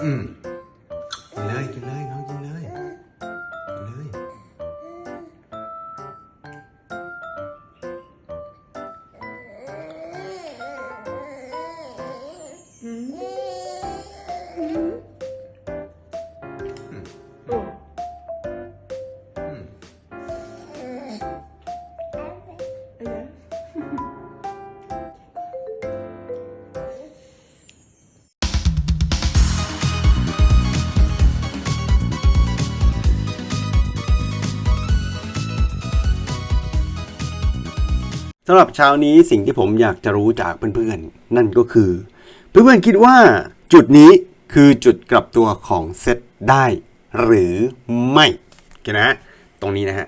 อื สำหรับเช้านี้สิ่งที่ผมอยากจะรู้จากเพื่อนๆ นั่นก็คือ เพื่อนๆคิดว่าจุดนี้คือจุดกลับตัวของเซตได้ หรือไม่โอเคนะ ตรงนี้นะฮะ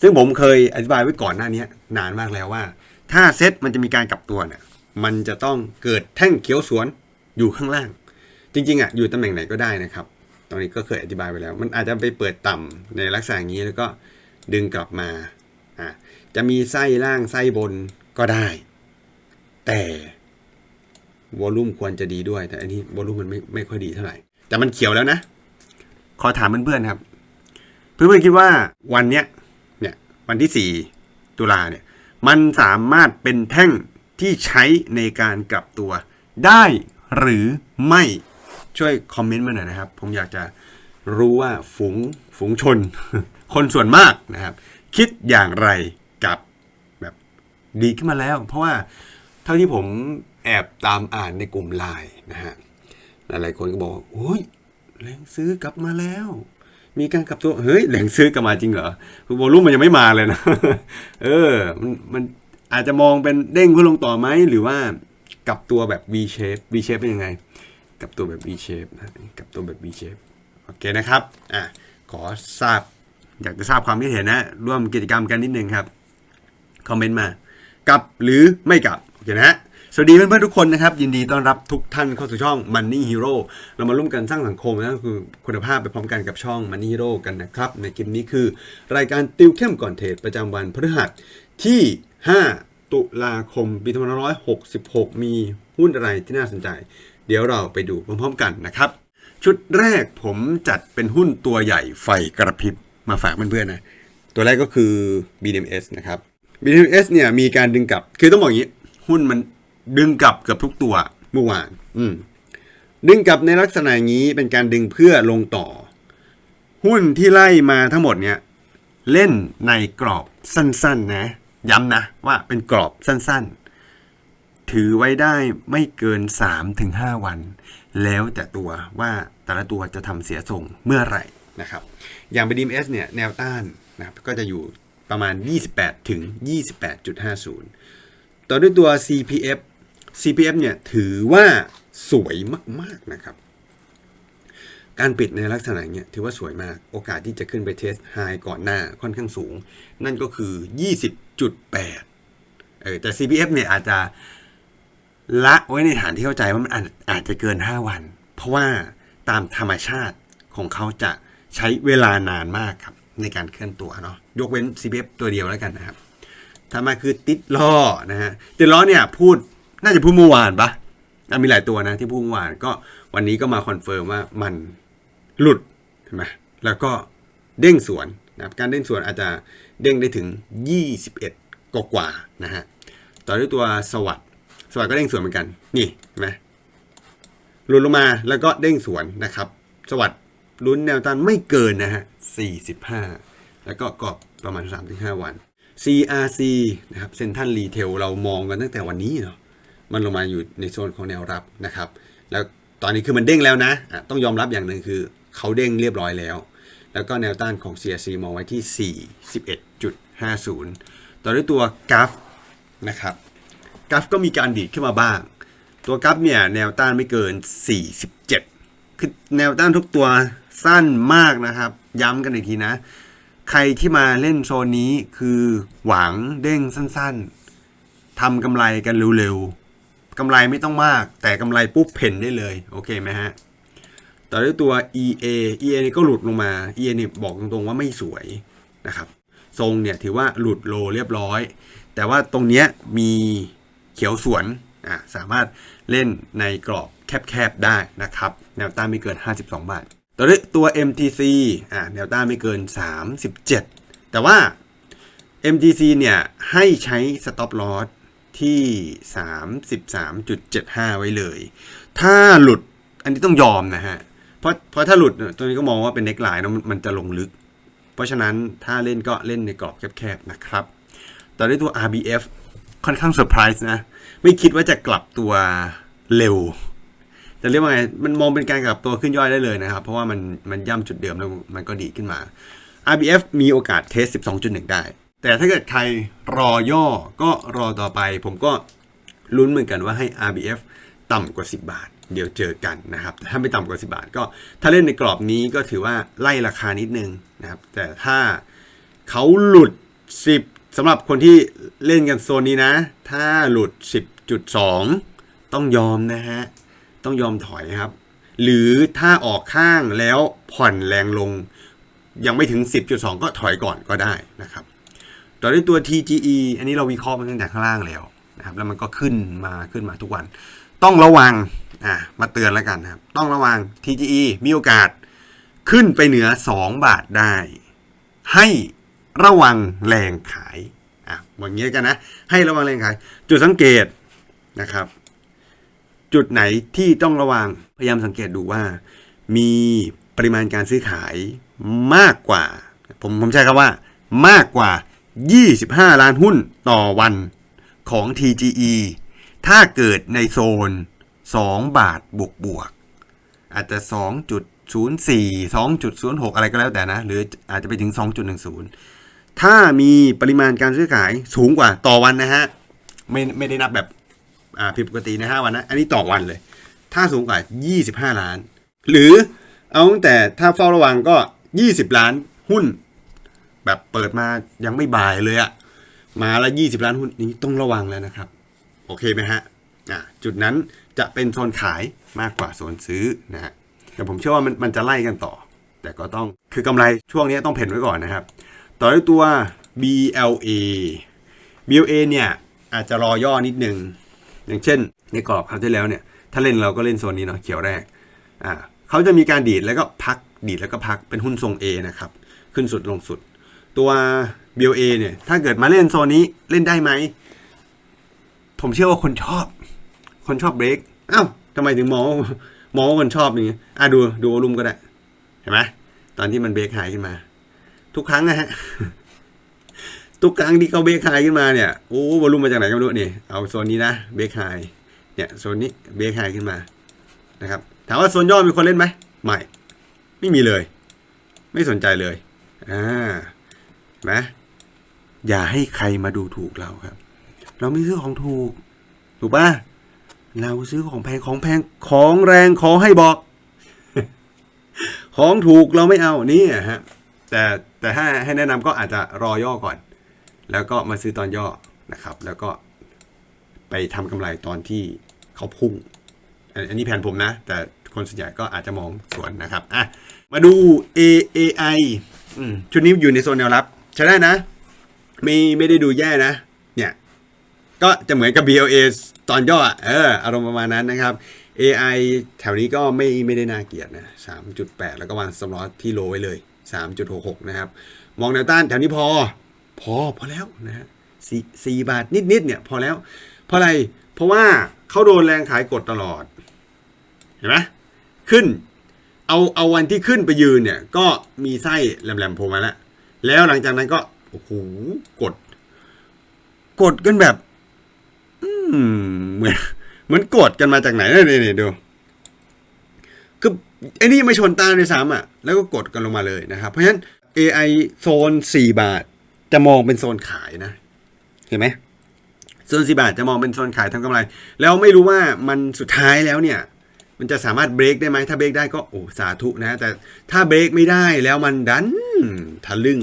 ซึ่งผมเคยอธิบายไว้ก่อนหน้านี้นานมากแล้วว่า ถ้าเซตมันจะมีการกลับตัวเนี่ยมันจะต้องเกิดแท่งเขียวสวนอยู่ข้างล่าง จริงๆอะอยู่ตำแหน่งไหนก็ได้นะครับ ตรงนี้ก็เคยอธิบายไปแล้ว มันอาจจะไปเปิดต่ำในลักษณะนี้แล้วก็ดึงกลับมา จะมีไส้ล่างไส้บนก็ได้ แต่วอลลุ่มควรจะดีด้วย แต่อันนี้วอลลุ่มมันไม่ไม่ค่อยดีเท่าไหร่ แต่มันเขียวแล้วนะ ขอถามเพื่อนๆครับ เพื่อนๆคิดว่าวันเนี้ยเนี่ยวันที่ 4 ตุลาเนี่ยมันสามารถเป็นแท่งที่ใช้ในการกลับตัวได้หรือไม่ช่วยคอมเมนต์มาหน่อยนะครับ ผมอยากจะรู้ว่าฝูงฝูงชน คนส่วนมากนะครับ คิดอย่างไร ดีขึ้นมาแล้ว เพราะว่าเท่าที่ผมแอบตามอ่านในกลุ่มไลน์นะฮะหลายๆคนก็บอกโอ้ยแรงซื้อกลับมาแล้ว มีการกลับตัวเฮ้ยแหล่งซื้อกลับมาจริงเหรอคือโวลุ่มมันยังไม่มาเลยนะ เออมันมันอาจจะมองเป็นเด้งขึ้นลงต่อไหมหรือว่ากลับตัวแบบ V shape V shape เป็นยังไงกลับตัวแบบ V shape นะกลับตัวแบบ V shape โอเคนะครับอะขอทราบอยากจะทราบความคิดเห็นนะ ร่วมกิจกรรมกันนิดนึงครับ คอมเมนต์มา กับหรือไม่กับโอเคนะฮะสวัสดีเพื่อนๆทุกคนนะครับ ยินดีต้อนรับทุกท่านเข้าสู่ช่อง Money Hero เรามาร่วมกันสร้างสังคมนะคือคุณภาพไปพร้อมกันกับช่อง Money Hero กันนะครับ ในคลิปนี้คือ รายการติวเข้มก่อนเทรดประจำวันพฤหัสที่ 5 ตุลาคมปี2566 มีหุ้นอะไรที่น่าสนใจ เดี๋ยวเราไปดูพร้อมๆกันนะครับ ชุดแรกผมจัดเป็นหุ้นตัวใหญ่ไฟกระพริบมาฝากเพื่อนๆนะตัวแรกก็คือ BMS นะครับ BDMs เนี่ยมีการดึงกลับ คือต้องบอกอย่างนี้ หุ้นมันดึงกลับเกือบทุกตัวเมื่อวาน อืม ดึงกลับในลักษณะงนี้เป็นการดึงเพื่อลงต่อ หุ้นที่ไล่มาทั้งหมดเนี่ย เล่นในกรอบสั้น ๆ นะ ย้ำนะว่าเป็นกรอบสั้น ๆ ถือไว้ได้ไม่เกิน 3-5 วัน แล้วแต่ตัวว่าแต่ละตัวจะทำเสียส่งเมื่อไหร่นะครับ อย่าง BDMs เนี่ยแนวต้านนะครับก็จะอยู่ ประมาณ 28 ถึง 28.50 ต่อด้วยตัว CPF CPF เนี่ยถือว่าสวยมาก ๆ นะครับ การปิดในลักษณะเนี้ยถือว่าสวยมาก โอกาสที่จะขึ้นไปเทสไฮก่อนหน้าค่อนข้างสูง นั่นก็คือ 20.8 เออแต่ CPF เนี่ยอาจจะละไว้ในฐานที่เข้าใจว่ามันอาจอาจจะเกิน 5 วัน เพราะว่าตามธรรมชาติของเขาจะใช้เวลานานมากครับ ในการเคลื่อนตัวเนาะยกเว้น CPF ตัวเดียวแล้วกันนะครับถัดมาคือติดล้อนะฮะติดล้อเนี่ยพูดน่าจะพูดเมื่อวานปะอะมีหลายตัวนะที่พูดเมื่อวานก็วันนี้ก็มาคอนเฟิร์มว่ามันหลุดใช่ไหมแล้วก็เด้งสวนนะครับการเด้งสวนอาจจะเด้งได้ถึง 21 กว่ากว่านะฮะต่อด้วยตัวสวัสด์สวัสด์ก็เด้งสวนเหมือนกัน นี่เห็นไหมหลุดลงมาแล้วก็เด้งสวนนะครับ สวัสด์ลุ้นแนวต้านไม่เกินนะฮะ 45 แล้วก็กรอบประมาณ 3-5 วัน CRC นะครับเซ็นทันรีเทลเรามองกันตั้งแต่วันนี้เนาะมันลงมาอยู่ในโซนของแนวรับนะครับ แล้วตอนนี้คือมันเด้งแล้วนะะต้องยอมรับอย่างหนึ่งคือเขาเด้งเรียบร้อยแล้ว แล้วก็แนวต้านของ CRC มองไว้ที่ 41.50 ต่อด้วยตัวกราฟนะครับกราฟก็มีการดีดขึ้นมาบ้าง ตัวกราฟเนี่ยแนวต้านไม่เกิน 47 คือแนวต้านทุกตัวสั้นมากนะครับ ย้ำกันอีกทีนะ ใครที่มาเล่นโซนนี้คือหวังเด้งสั้นๆทำกำไรกันเร็วๆกำไรไม่ต้องมาก แต่กำไรปุ๊บเพ่นได้เลยโอเคไหมฮะต่อด้วยตัว EA EA นี่ก็หลุดลงมา EA นี่บอกตรงๆว่าไม่สวยนะครับ ทรงเนี่ยถือว่าหลุดโลเรียบร้อย แต่ว่าตรงเนี้ยมีเขียวสวนอะสามารถเล่นในกรอบแคบๆได้นะครับ แนวต้านไม่เกิน 52 บาท ตัวนี้ตัว MTC อ่าแนวต้านไม่เกิน 37 แต่ว่า MTC เนี่ยให้ใช้ stop loss ที่ 33.75 ไว้เลย ถ้าหลุดอันนี้ต้องยอมนะฮะ เพราะเพราะถ้าหลุดตัวนี้ก็มองว่าเป็น neck line นะมันมันจะลงลึก เพราะฉะนั้นถ้าเล่นก็เล่นในกรอบแคบๆนะครับต่อด้วยตัว RBF ค่อนข้างเซอร์ไพรส์นะ ไม่คิดว่าจะกลับตัวเร็ว จะเรียกว่าไงมันมองเป็นการกลับตัวขึ้นย่อยได้เลยนะครับ เพราะว่ามันมันย่ำจุดเดิมแล้วมันก็ดีขึ้นมา RBF มีโอกาสเทส 12.1 ได้ แต่ถ้าเกิดใครรอย่อก็รอต่อไป ผมก็ลุ้นเหมือนกันว่าให้ RBF ต่ำกว่า 10 บาท เดี๋ยวเจอกันนะครับ แต่ถ้าไม่ต่ำกว่า 10 บาท ก็ถ้าเล่นในกรอบนี้ก็ถือว่าไล่ราคานิดนึงนะครับ แต่ถ้าเขาหลุด 10สำหรับคนที่เล่นกันโซนนี้นะ ถ้าหลุด 10.2 ต้องยอมนะฮะ ต้องยอมถอยครับ หรือถ้าออกข้างแล้วผ่อนแรงลง ยังไม่ถึง 10.2 ก็ถอยก่อนก็ได้นะครับ ต่อด้วยตัว TGE อันนี้เราวิเคราะห์มาตั้งแต่ข้างล่างแล้วนะครับ แล้วมันก็ขึ้นมาขึ้นมาทุกวัน ต้องระวังอะมาเตือนแล้วกันนะครับ ต้องระวัง TGE มีโอกาสขึ้นไปเหนือ 2 บาทได้ ให้ระวังแรงขายอะอย่างนี้กันนะ ให้ระวังแรงขาย จุดสังเกตนะครับ จุดไหนที่ต้องระวังพยายามสังเกตดูว่า มีปริมาณการซื้อขายมากกว่า ผมผมใช้คำว่า มากกว่า 25 ล้านหุ้นต่อวันของ TGE ถ้าเกิดในโซน 2 บาทบวกบวกอาจจะ 2.04 2.06 อะไรก็แล้วแต่นะ หรืออาจจะไปถึง 2.10 ถ้ามีปริมาณการซื้อขายสูงกว่าต่อวันนะฮะ ไม่ไม่ได้นับแบบ ผิดปกติใน 5 วันนะ อันนี้ต่อวันเลย ถ้าสูงกว่า 25 ล้าน หรือเอาตั้งแต่ถ้าเฝ้าระวังก็ 20 ล้านหุ้น แบบเปิดมายังไม่บ่ายเลยอะมาละ 20 ล้านหุ้นนี้ต้องระวังแล้วนะครับ โอเคไหมฮะอ่าจุดนั้นจะเป็นโซนขายมากกว่าโซนซื้อนะฮะแต่ผมเชื่อว่ามันมันจะไล่กันต่อ แต่ก็ต้องคือกำไรช่วงนี้ต้องเพ่นไว้ก่อนนะครับ ต่อด้วยตัว BLA BLA เนี่ยอาจจะรอย่อนิดนึง อย่างเช่น ในกรอบคราวที่แล้วเนี่ยถ้าเล่นเราก็เล่นโซนนี้เนาะเขียวแรกอ่าเขาจะมีการดีดแล้วก็พักดีดแล้วก็พักเป็นหุ้นทรง A นะครับขึ้นสุดลงสุด ตัว BLA เนี่ยถ้าเกิดมาเล่นโซนนี้เล่นได้ไหม ผมเชื่อว่าคนชอบ คนชอบเบรกอ้าวทำไมถึงมองมองว่าคนชอบอย่างเงี้ยอะดูดูวอลุ่มก็ได้ เห็นไหมตอนที่มันเบรกหายขึ้นมา ทุกครั้งนะฮะ ทุกครั้งที่เขาเบรกไฮขึ้นมาเนี่ยโอ้วอลุ่มมาจากไหนก็ไม่รู้นี่เอาโซนนี้นะเบรกไฮเนี่ยโซนนี้เบรกไฮขึ้นมานะครับถามว่าโซนย่อมีคนเล่นไหมไม่ไม่มีเลย ไม่สนใจเลยอ่านไหมอย่าให้ใครมาดูถูกเราครับ เราไม่ซื้อของถูก ถูกป่ะเราซื้อของแพงของแพงของแรงขอให้บอก ของถูกเราไม่เอานี่ฮะแต่แต่ถ้าให้แนะนำก็อาจจะรอย่อก่อน แล้วก็มาซื้อตอนย่อนะครับ แล้วก็ไปทำกำไรตอนที่เขาพุ่ง อันนี้แผนผมนะ แต่คนส่วนใหญ่ก็อาจจะมองสวนนะครับอะมาดู AAI ชุดนี้อยู่ในโซนแนวรับใช้ได้นะ ไม่ไม่ได้ดูแย่นะ เนี่ย ก็จะเหมือนกับ BLA ตอนย่อเอออารมณ์ประมาณนั้นนะครับ AI แถวนี้ก็ไม่ไม่ได้น่าเกลียดนะ 3.8 แล้วก็วางสำรอที่โลไว้เลย 3.66 นะครับ มองแนวต้านแถวนี้พอ พอพอแล้วนะฮะสี่สี่บาทนิดๆเนี่ยพอแล้ว เพราะอะไรเพราะว่าเขาโดนแรงขายกดตลอด เห็นไหมขึ้น เอาเอาวันที่ขึ้นไปยืนเนี่ย ก็มีไส้แหลมๆโผล่มาแล้ว แล้วหลังจากนั้นก็โอ้โหกด กดกันแบบ อืมเหมือนเหมือนกดกันมาจากไหนเนี่ยนี่ดูคือไอ้นี่ไม่ชนตาในซ้ำอะ แล้วก็กดกันลงมาเลยนะครับ เพราะฉะนั้น AI โซน 4 บาท จะมองเป็นโซนขายนะ เห็นไหมโซน4บาทจะมองเป็นโซนขายทำกำไร แล้วไม่รู้ว่ามันสุดท้ายแล้วเนี่ย มันจะสามารถเบรกได้ไหมถ้าเบรกได้ก็โอ้สาธุนะ แต่ถ้าเบรกไม่ได้แล้วมันดันทะลึ่ง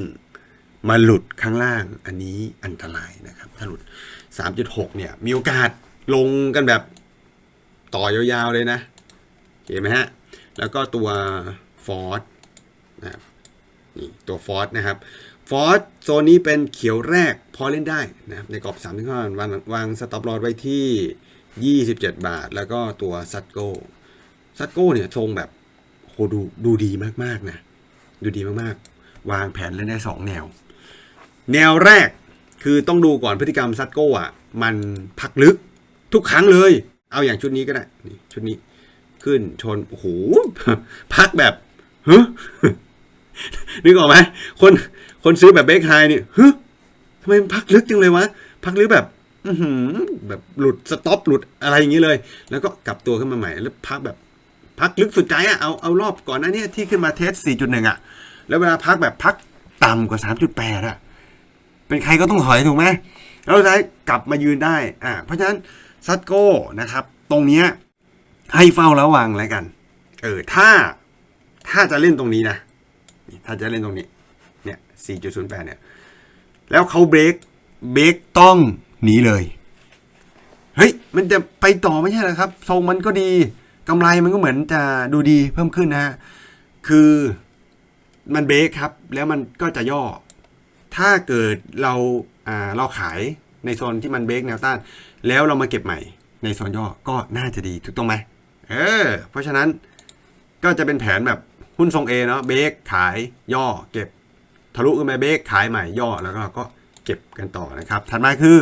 มาหลุดข้างล่างอันนี้อันตรายนะครับ ถ้าหลุด 3.6 เนี่ย มีโอกาสลงกันแบบต่อยาวๆเลยนะเห็นไหมฮะ แล้วก็ตัวฟอร์ดนะครับนี่ตัวฟอร์ดนะครับ ฟอร์ดโซนนี้เป็นเขียวแรกพอเล่นได้นะครับในกรอบ3 5วางวางสต็อปลอสไว้ที่ 27 บาท แล้วก็ตัวซัตโก้ซัตโก้เนี่ยทรงแบบโหดูดูดีมากๆนะ ดูดีมากๆ วางแผนเล่นได้สองแนว แนวแรกคือต้องดูก่อนพฤติกรรมซัตโก้อะมันพักลึกทุกครั้งเลย เอาอย่างชุดนี้ก็ได้นี่ชุดนี้ขึ้นชนโอ้โหพักแบบเฮ้ยนึกออกไหมคน คนซื้อแบบเบคไฮเนี่ยเฮ้ยทำไมมันพักลึกจังเลยวะ พักลึกแบบแบบหลุดสต็อปหลุดอะไรอย่างนี้เลย แล้วก็กลับตัวขึ้นมาใหม่ แล้วพักแบบพักลึกสุดใจอะเอาเอารอบก่อนน้าเนี้ที่ขึ้นมาเทส 4.1อะแล้วเวลาพักแบบพักต่ำกว่า 3.8อะเป็นใครก็ต้องถอยถูกไหมแล้วท้ายกลับมายืนได้อ่าเพราะฉะนั้นซัตโก้นะครับ ตรงเนี้ยให้เฝ้าระวังแล้วกัน เออถ้าถ้าจะเล่นตรงนี้นะ ถ้าจะเล่นตรงนี้ 4.08 เนี่ย แล้วเขาเบรก เบรกต้องหนีเลย เฮ้ย มันจะไปต่อไม่ใช่หรอครับ ทรงมันก็ดี กำไรมันก็เหมือนจะดูดีเพิ่มขึ้นนะฮะ คือมันเบรกครับ แล้วมันก็จะย่อ ถ้าเกิดเราอ่าเราขายในโซนที่มันเบรกแนวต้าน แล้วเรามาเก็บใหม่ ในโซนย่อก็น่าจะดีถูกต้องไหมเออ เพราะฉะนั้นก็จะเป็นแผนแบบหุ้นทรง A เนาะเบรกขายย่อเก็บ ทะลุขึ้นมาเบรกขายใหม่ย่อแล้วก็เราก็เก็บกันต่อนะครับ ถัดมาคือ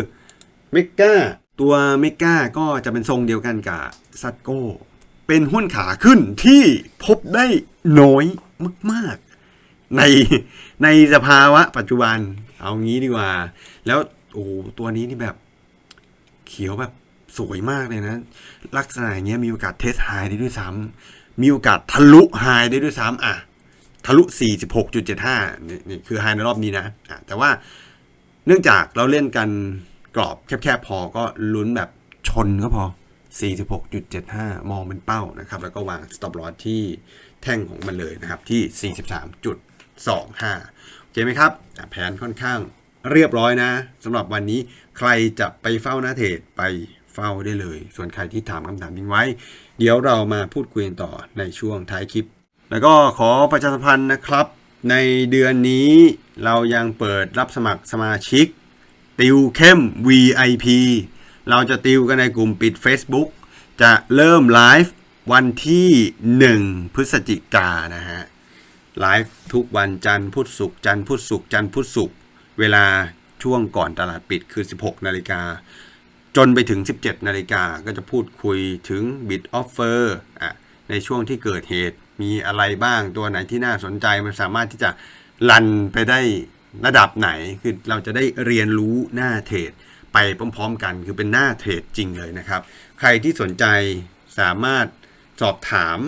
เมกาตัวเมกาก็จะเป็นทรงเดียวกันกับซัตโก้เป็นหุ้นขาขึ้นที่พบได้น้อยมากๆ ในในสภาวะปัจจุบันเอางี้ดีกว่า แล้วโอ้ตัวนี้นี่แบบเขียวแบบสวยมากเลยนะ ลักษณะอย่างเงี้ยมีโอกาสเทสไฮได้ด้วยซ้ำมีโอกาสทะลุไฮได้ด้วยซ้ำอะ ทะลุ 46.75 นี่นี่คือไฮในรอบนี้นะอะแต่ว่าเนื่องจากเราเล่นกันกรอบแคบๆพอก็ลุ้นแบบชนก็พอ 46.75 มองเป็นเป้านะครับ แล้วก็วาง stop loss ที่แท่งของมันเลยนะครับ ที่ 43.25 โอเคไหมครับ แผนค่อนข้างเรียบร้อยนะสำหรับวันนี้ใครจะไปเฝ้าหน้าเทรดไปเฝ้าได้เลย ส่วนใครที่ถามคำถามทิ้งไว้ เดี๋ยวเรามาพูดคุยกันต่อในช่วงท้ายคลิป แล้วก็ขอประชาสัมพันธ์นะครับ ในเดือนนี้เรายังเปิดรับสมัครสมาชิก ติวเข้ม VIP เราจะติวกันในกลุ่มปิด Facebook จะเริ่มไลฟ์วันที่ 1 พฤศจิกายนนะฮะไลฟ์ทุกวันจันทร์พุธศุกร์จันทร์พุธศุกร์จันทร์พุธศุกร์เวลาช่วงก่อนตลาดปิดคือ 16 นาฬิกา จนไปถึง 17 นาฬิกาก็จะพูดคุยถึง Bid Offer อะในช่วงที่เกิดเหตุ มีอะไรบ้างตัวไหนที่น่าสนใจมันสามารถที่จะลันไปได้ระดับไหนคือเราจะได้เรียนรู้หน้าเทรดไปพร้อม ๆ กัน คือเป็นหน้าเทรดจริงเลยนะครับ ใครที่สนใจสามารถสอบถาม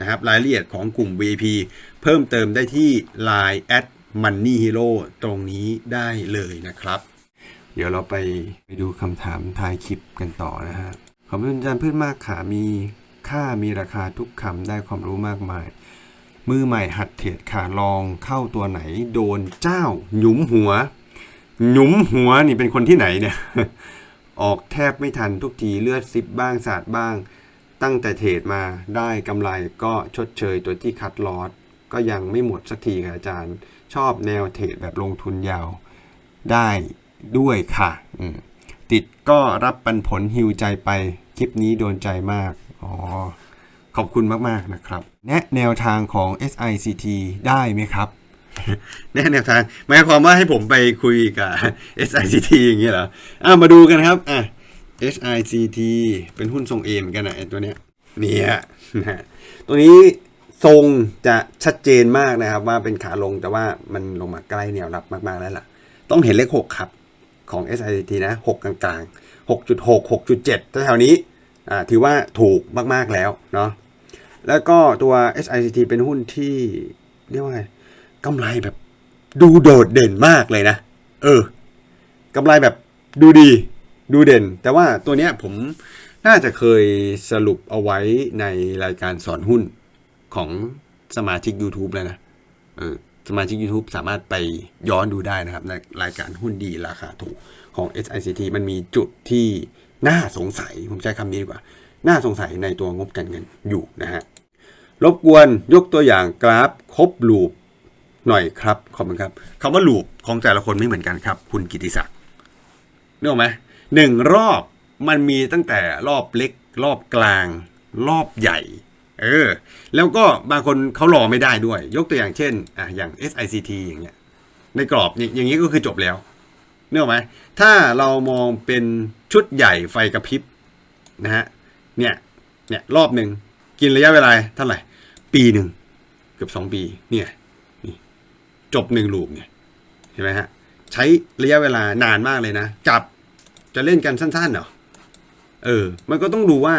นะครับรายละเอียดของกลุ่ม VIP เพิ่มเติมได้ที่ Line at Money Hero ตรงนี้ได้เลยนะครับ เดี๋ยวเราไปไปดูคำถามท้ายคลิปกันต่อนะฮะขอบคุณอาจารย์พืชมากขามี ค่ามีราคาทุกคำได้ความรู้มากมาย มือใหม่หัดเทรดขาลองเข้าตัวไหน โดนเจ้า หยุมหัว หยุมหัวนี่เป็นคนที่ไหนเนี่ย ออกแทบไม่ทันทุกทีเลือดซิบบ้างสาดบ้าง ตั้งแต่เทรดมาได้กำไรก็ชดเชยตัวที่คัดลอสก็ยังไม่หมดสักทีค่ะอาจารย์ ชอบแนวเทรดแบบลงทุนยาว ได้ด้วยค่ะ ติดก็รับปันผลฮิวใจไป คลิปนี้โดนใจมาก อ๋อ ขอบคุณมาก ๆ นะครับ แนะแนวทางของ SICT ได้ไหมครับ แนะแนวทางหมายความว่าให้ผมไปคุยกับ SICT อย่างนี้ยเหรออะมาดูกันครับอะ SICT เป็นหุ้นทรงเอเหมือนกันนะไอตัวเนี้ยเนี่ยนะฮะตัวนี้ทรงจะชัดเจนมากนะครับ ว่าเป็นขาลงแต่ว่ามันลงมาใกล้แนวรับมาก ๆ แล้วล่ะ ต้องเห็นเลข 6 ครับ ของ SICT นะ 6 กลางๆ 6.6 6.7แถวๆนี้ ถือว่าถูกมากๆแล้วเนาะแล้วก็ตัว SICT เป็นหุ้นที่เรียกว่าไงกำไรแบบดูโดดเด่นมากเลยนะ เออกำไรแบบดูดีดูเด่น แต่ว่าตัวเนี้ยผมน่าจะเคยสรุปเอาไว้ในรายการสอนหุ้นของสมาชิก YouTube แล้วนะเออสมาชิก YouTube สามารถไปย้อนดูได้นะครับ ในรายการหุ้นดีราคาถูกของ SICT มันมีจุดที่ น่าสงสัยผมใช้คำนี้ดีกว่า น่าสงสัยในตัวงบการเงินอยู่นะฮะรบกวนยกตัวอย่างกราฟครบลูปหน่อยครับขอบคุณครับคำว่าลูปของแต่ละคนไม่เหมือนกันครับ คุณกิติศักดิ์นึกออกไหมหนึ่งรอบมันมีตั้งแต่รอบเล็ก รอบกลาง รอบใหญ่ เออ แล้วก็บางคนเขารอไม่ได้ด้วย ยกตัวอย่างเช่นอะอย่าง SICT อย่างเงี้ยในกรอบอย่างงนี้ก็คือจบแล้ว เนื้อไหมถ้าเรามองเป็นชุดใหญ่ไฟกระพริบนะฮะเนี่ยเนี่ยรอบหนึ่งกินระยะเวลาเท่าไหร่ ปีหนึ่งเกือบสองปีเนี่ยนี่จบหนึ่งลูปเนี่ยเห็นไหมฮะใช้ระยะเวลานานมากเลยนะจับจะเล่นกันสั้นๆเหรอเออ มันก็ต้องดูว่า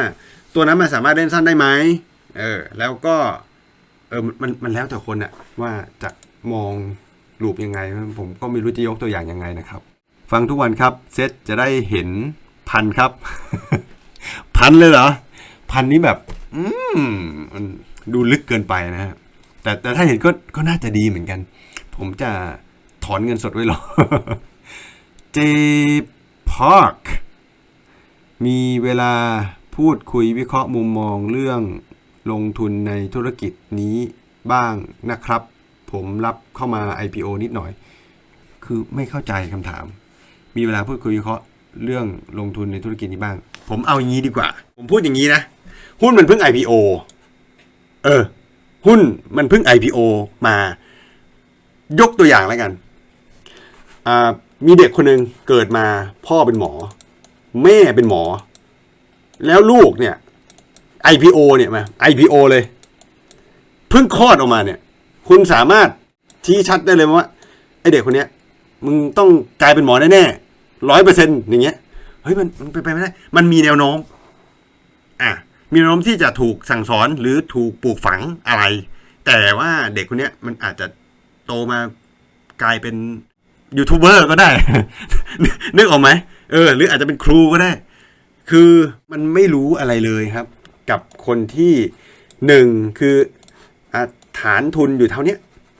ตัวนั้นมันสามารถเล่นสั้นได้ไหมเออ แล้วก็ เออมันมันแล้วแต่คนอะว่าจะมองรูปยังไง ผมก็ไม่รู้จะยกตัวอย่างยังไงนะครับ ฟังทุกวันครับ เซตจะได้เห็นพันครับ พันเลยเหรอ พันนี้แบบ อืมันดูลึกเกินไปนะฮะแต่แต่ถ้าเห็นก็ก็น่าจะดีเหมือนกัน ผมจะถอนเงินสดไว้หรอเจพาร์คมีเวลาพูดคุยวิเคราะห์มุมมองเรื่องลงทุนในธุรกิจนี้บ้างนะครับ ผมรับเข้ามา IPO นิดหน่อย คือไม่เข้าใจคำถาม มีเวลาพูดคุยวิเคราะห์เรื่องลงทุนในธุรกิจนี้บ้าง ผมเอาอย่างนี้ดีกว่า ผมพูดอย่างนี้นะ หุ้นมันเพิ่ง IPO เออ หุ้นมันเพิ่ง IPO มา ยกตัวอย่างแล้วกันอ่ามีเด็กคนหนึ่งเกิดมาพ่อเป็นหมอ แม่เป็นหมอ แล้วลูกเนี่ย IPO เนี่ยมา IPO เลยเพิ่งคลอดออกมาเนี่ย คุณสามารถชี้ชัดได้เลยว่าไอเด็กคนเนี้ย มึงต้องกลายเป็นหมอแน่ๆร้อยเปอร์เซ็นต์อย่างเงี้ยเฮ้ยมันมันเป็นไปไม่ได้ มันมีแนวโน้มอะมีแนวโน้มที่จะถูกสั่งสอนหรือถูกปลูกฝังอะไร แต่ว่าเด็กคนเนี้ยมันอาจจะโตมากลายเป็นยูทูบเบอร์ก็ได้ นึกออกไหมเออ หรืออาจจะเป็นครูก็ได้ คือมันไม่รู้อะไรเลยครับ กับคนที่หนึ่งคืออฐานทุนอยู่เท่านี้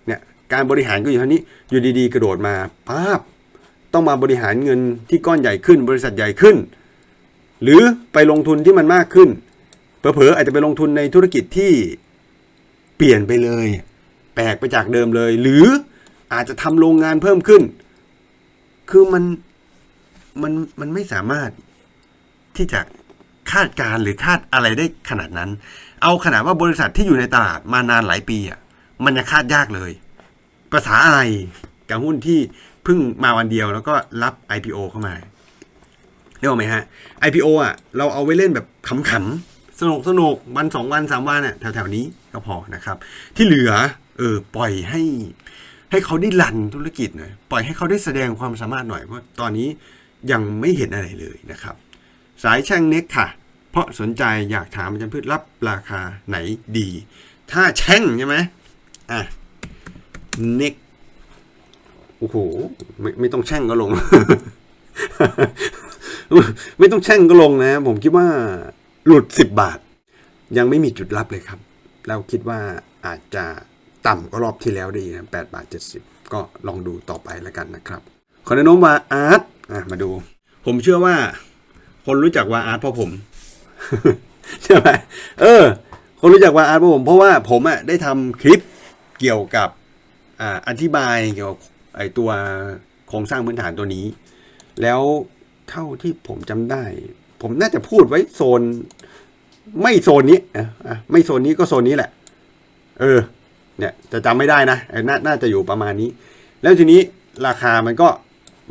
เนี่ย การบริหารก็อยู่เท่านี้ อยู่ดีๆ กระโดดมาป๊าบต้องมาบริหารเงินที่ก้อนใหญ่ขึ้น บริษัทใหญ่ขึ้น หรือไปลงทุนที่มันมากขึ้นเผลอๆอาจจะไปลงทุนในธุรกิจที่เปลี่ยนไปเลย แปลกไปจากเดิมเลย หรืออาจจะทำโรงงานเพิ่มขึ้น คือมันมันมันไม่สามารถที่จะคาดการณ์หรือคาดอะไรได้ขนาดนั้น เอาขนาดว่าบริษัทที่อยู่ในตลาดมานานหลายปีอะมันยังคาดยากเลย ภาษาอะไรกับหุ้นที่เพิ่งมาวันเดียวแล้วก็รับ IPO เข้ามาเรียกว่าไหมฮะ IPO อะ เราเอาไว้เล่นแบบขำๆ สนุกสนุกวันสองวันสามวันอะแถวๆนี้ก็พอนะครับ ที่เหลือ เออ ปล่อยให้ ให้เขาได้รันธุรกิจหน่อย ปล่อยให้เขาได้แสดงความสามารถหน่อยเพราะตอนนี้ยังไม่เห็นอะไรเลยนะครับ สายช่งเน็กค่ะ เพราะสนใจอยากถามอาจารย์พืชรับราคาไหนดี ถ้าแช่งใช่ไหมอะ เน็กโอ้โหไม่ไม่ต้องแช่งก็ลง ไม่ต้องแช่งก็ลงนะ ผมคิดว่าหลุดสิบบาท ยังไม่มีจุดรับเลยครับ แล้วคิดว่าอาจจะต่ำก็รอบที่แล้วไดีนะแปดบาทเจ็ดสิบก็ลองดูต่อไปแล้วกันนะครับขอนะนำว่าอาร์ตมาดู ผมเชื่อว่า คนรู้จักวาอาร์ตเพราะผมใช่ไหมเออ คนรู้จักวาอาร์ตเพราะผมเพราะว่าผมอะได้ทำคลิปเกี่ยวกับ อธิบายเกี่ยวกับไอตัวโครงสร้างพื้นฐานตัวนี้ แล้วเท่าที่ผมจำได้ ผมน่าจะพูดไว้โซน ไม่โซนนี้อะไม่โซนนี้ก็โซนนี้แหละ เออ เนี่ยจะจำไม่ได้นะนน่าจะอยู่ประมาณนี้ แล้วทีนี้ราคามันก็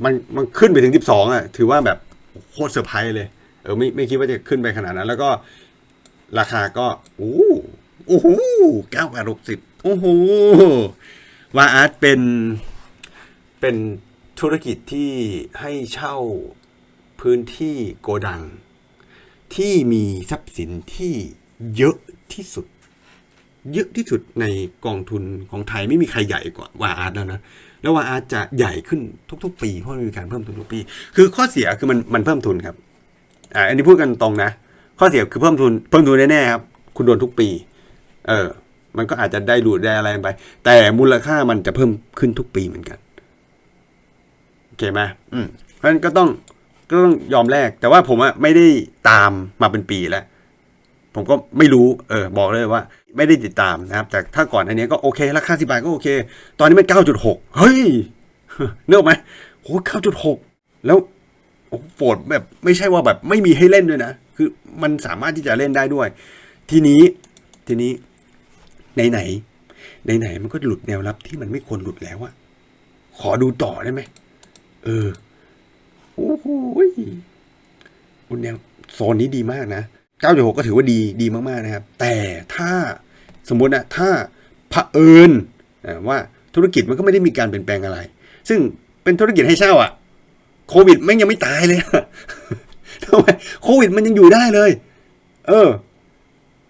มันมันขึ้นไปถึง 12อะถือว่าแบบโคตรเซอร์ไพรส์เลย เออไม่ไม่คิดว่าจะขึ้นไปขนาดนั้น แล้วก็ราคาก็โอ้โอ้โหเก้าบาทหกสิบโอ้โห ว่าอาร์ตเป็นเป็นธุรกิจที่ให้เช่าพื้นที่โกดัง ที่มีทรัพย์สินที่เยอะที่สุด เยอะที่สุดในกองทุนของไทยไม่มีใครใหญ่กว่าวาอาร์ตแล้วนะแล้ววาอาร์ตจะใหญ่ขึ้นทุก ๆ ปีเพราะมันมีการเพิ่มทุนทุกปี คือข้อเสียคือมันมันเพิ่มทุนครับอ่าอันนี้พูดกันตรงนะ ข้อเสียคือเพิ่มทุนเพิ่มทุนแน่ๆครับคุณโดนทุกปี เออ มันก็อาจจะได้รูดได้อะไรไป แต่มูลค่ามันจะเพิ่มขึ้นทุกปีเหมือนกันโอเคไหมอืมเพราะฉะนั้นก็ต้องก็ต้องยอมแลกแต่ว่าผมอะไม่ได้ตามมาเป็นปีแล้ว ผมก็ไม่รู้เออบอกเลยว่า ไม่ได้ติดตามนะครับ แต่ถ้าก่อนอันนี้ก็โอเค ราคาสิบาทก็โอเค ตอนนี้มันเก้าจุดหกเฮ้ยเนกออกไหมโหเก้าจุดหกแล้วโอ้โหโฟดแบบไม่ใช่ว่าแบบไม่มีให้เล่นด้วยนะ คือมันสามารถที่จะเล่นได้ด้วย ทีนี้ทีนี้ ไหนไหนไหนไหนมันก็หลุดแนวรับที่มันไม่ควรหลุดแล้วอะขอดูต่อได้ไหมเออโอ้โหยอุยแนวโซนนี้ดีมากนะ9.6ก็ถือว่าดีดีมากๆนะครับ แต่ถ้าสมมตินะถ้าเผอิญอ่าว่าธุรกิจมันก็ไม่ได้มีการเปลี่ยนแปลงอะไร ซึ่งเป็นธุรกิจให้เช่าอะโควิดแม่งยังไม่ตายเลยทำไมโควิดมันยังอยู่ได้เลย เออ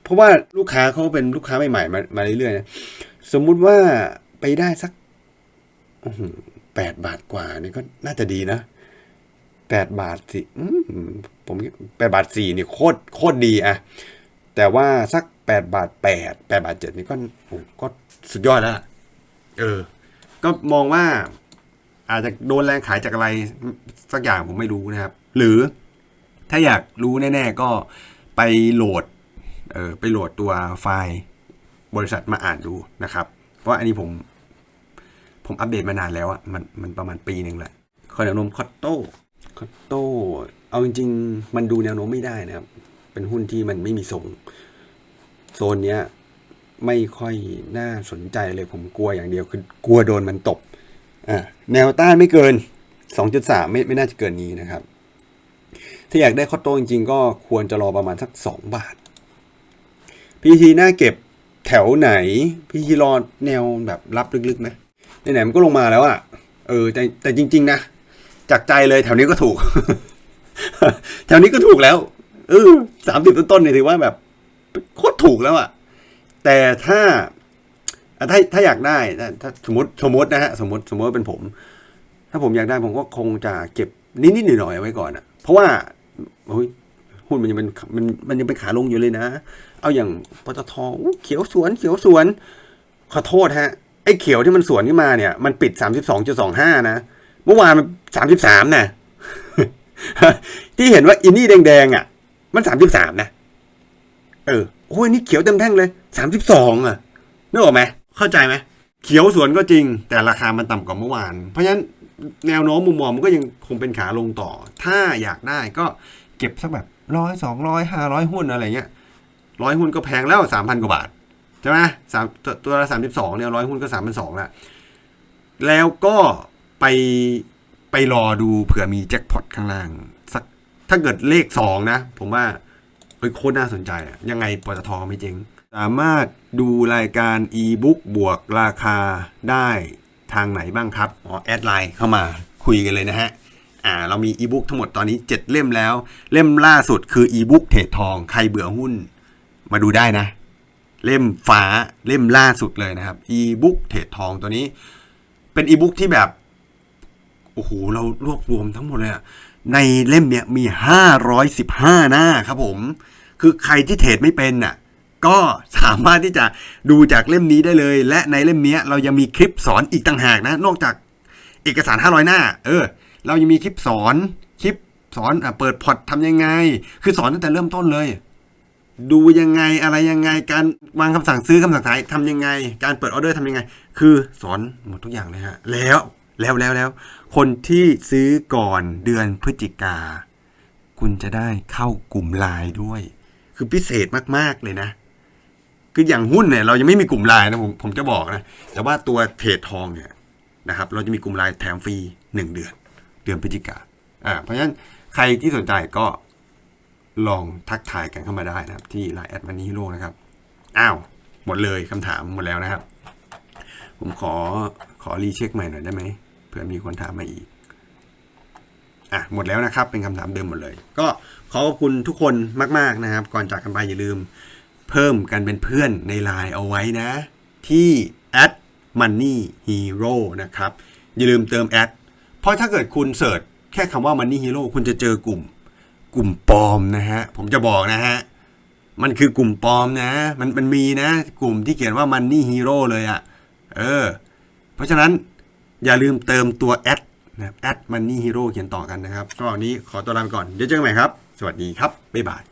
เพราะว่าลูกค้าเขาเป็นลูกค้าใหม่ๆมามาเรื่อยๆนะสมมุติว่าไปได้สักแปดบาทกว่านี่ก็น่าจะดีนะแปดบาทสิอืมผมแปดบาทสี่นี่โคตรโคตรดีอะแต่ว่าสักแปดบาทแปดแปดบาทเจ็ดนี่ก็โอ้ก็สุดยอดแล้วเออ ก็มองว่า อาจจะโดนแรงขายจากอะไรสักอย่างผมไม่รู้นะครับ หรือถ้าอยากรู้แน่ ๆ ก็ไปโหลด เออไปโหลดตัวไฟล์บริษัทมาอ่านดูนะครับ เพราะอันนี้ผมผมอัปเดตมานานแล้วอะมันมันประมาณปีหนึ่งแหละข้อแนวโน้มคอตโต้คอตโต้เอาจริง ๆ มันดูแนวโน้มไม่ได้นะครับ เป็นหุ้นที่มันไม่มีทรงโซนเนี้ยไม่ค่อยน่าสนใจเลยผมกลัวอย่างเดียวคือกลัวโดนมันตบอ่าแนวต้านไม่เกิน 2.3 ไม่ไม่น่าจะเกินนี้นะครับ ถ้าอยากได้คอตโต้จริง ๆ ก็ควรจะรอประมาณสัก 2 บาท พีทีน่าเก็บแถวไหน พีทีรอแนวแบบรับลึกๆไหมไหนๆมันก็ลงมาแล้วอะเออ แต่แต่จริง ๆ นะจากใจเลยแถวนี้ก็ถูก แถวนี้ก็ถูกแล้วเออสามสิบต้นๆเนี่ยถือว่าแบบโคตรถูกแล้วอะแต่ถ้าถ้าถ้าอยากได้ถ้าสมมติสมมตินะฮะสมมติสมมติว่าเป็นผม ถ้าผมอยากได้ผมก็คงจะเก็บนิดๆหน่อยๆเอาไว้ก่อนอะเพราะว่าโอ้ย หุ้นมันยังเป็นมันมันยังเป็นขาลงอยู่เลยนะ เอาอย่างปตทเขียวสวนเขียวสวน ขอโทษฮะ ไอ้เขียวที่มันสวนขึ้นมาเนี่ย มันปิด32.25นะ เมื่อวานมัน33นะที่เห็นว่าอินนี่แดงๆอะ มัน33นะ เออโอ้ยนี่เขียวเต็มแท่งเลย32อะนึกออกไหมเข้าใจไหมเขียวสวนก็จริง แต่ราคามันต่ำกว่าเมื่อวาน เพราะฉะนั้นแนวโน้มมุมมองมันก็ยังคงเป็นขาลงต่อ ถ้าอยากได้ก็เก็บสักแบบ ร้อยสองร้อยห้าร้อยหุ้นอะไรเงี้ยร้อยหุ้นก็แพงแล้วสามพันกว่าบาทใช่ไหมสามตัวละสามสิบสองเนี่ยร้อยหุ้นก็สามพันสองละแล้วก็ไปไปรอดูเผื่อมีแจ็คพอตข้างล่างสักถ้าเกิดเลขสองนะ ผมว่าเฮ้ยโคตรน่าสนใจอะยังไงปตทไม่เจ๊งสามารถดูรายการ e-book บวกราคาได้ทางไหนบ้างครับ อ๋อ แอดไลน์เข้ามาคุยกันเลยนะฮะ อ่าเรามีอีบุ๊กทั้งหมดตอนนี้ 7 เล่มแล้ว เล่มล่าสุดคืออีบุ๊กเทรดทองใครเบื่อหุ้น มาดูได้นะ เล่มฟ้าเล่มล่าสุดเลยนะครับอีบุ๊กเทรดทองตัวนี้ เป็นอีบุ๊กที่แบบโอ้โหเรารวบรวมทั้งหมดเลยอะในเล่มเนี้ยมี 515 หน้าครับผม คือใครที่เทรดไม่เป็นน่ะก็สามารถที่จะดูจากเล่มนี้ได้เลย และในเล่มเนี้ยเรายังมีคลิปสอนอีกต่างหากนะ นอกจากเอกสาร 500 หน้า เออ เรายังมีคลิปสอนคลิปสอนอเปิดพอร์ตทำยังไง คือสอนตั้งแต่เริ่มต้นเลย ดูยังไงอะไรยังไง การวางคำสั่งซื้อคำสั่งขายทำยังไง การเปิดออเดอร์ทำยังไง คือสอนหมดทุกอย่างเลยฮะแล้วแล้วแล้วแล้ว คนที่ซื้อก่อนเดือนพฤศจิกา คุณจะได้เข้ากลุ่มไลน์ด้วย คือพิเศษมาก ๆ เลยนะ คืออย่างหุ้นเนี่ยเรายังไม่มีกลุ่มไลน์นะผมผมจะบอกนะ แต่ว่าตัวเทรดทองเนี่ยนะครับ เราจะมีกลุ่มไลน์แถมฟรีหนึ่งเดือน ดือนพฤศจิกาอ่าเพราะฉะนั้นใครที่สนใจก็ลองทักทายกันเข้ามาได้นะครับ ที่ไลน์แอดมันนี่โลนะครับ อ้าว หมดเลยคำถามหมดแล้วนะครับ ผมขอขอรีเช็คใหม่หน่อยได้ไหมเผื่อมีคนถามมาอีกอะหมดแล้วนะครับ เป็นคำถามเดิมหมดเลย ก็ขอขอบคุณทุกคนมาก ๆนะครับ ก่อนจากกันไปอย่าลืม เพิ่มกันเป็นเพื่อนในไลน์เอาไว้นะ ที่ at money hero นะครับ อย่าลืมเติมแอด เพราะถ้าเกิดคุณเสิร์ชแค่คำว่า money hero คุณจะเจอกลุ่ม กลุ่มปลอมนะฮะ ผมจะบอกนะฮะ มันคือกลุ่มปลอมนะ มันมันมีนะ กลุ่มที่เขียนว่า money hero เลยอะ่ะเออ เพราะฉะนั้นอย่าลืมเติมตัวแอดนะแอด money hero เขียนต่อกันนะครับสำหรับวันนี้ขอตัวลาไปก่อน เดี๋ยวเจอกันใหม่ครับ สวัสดีครับ บ๊ายบาย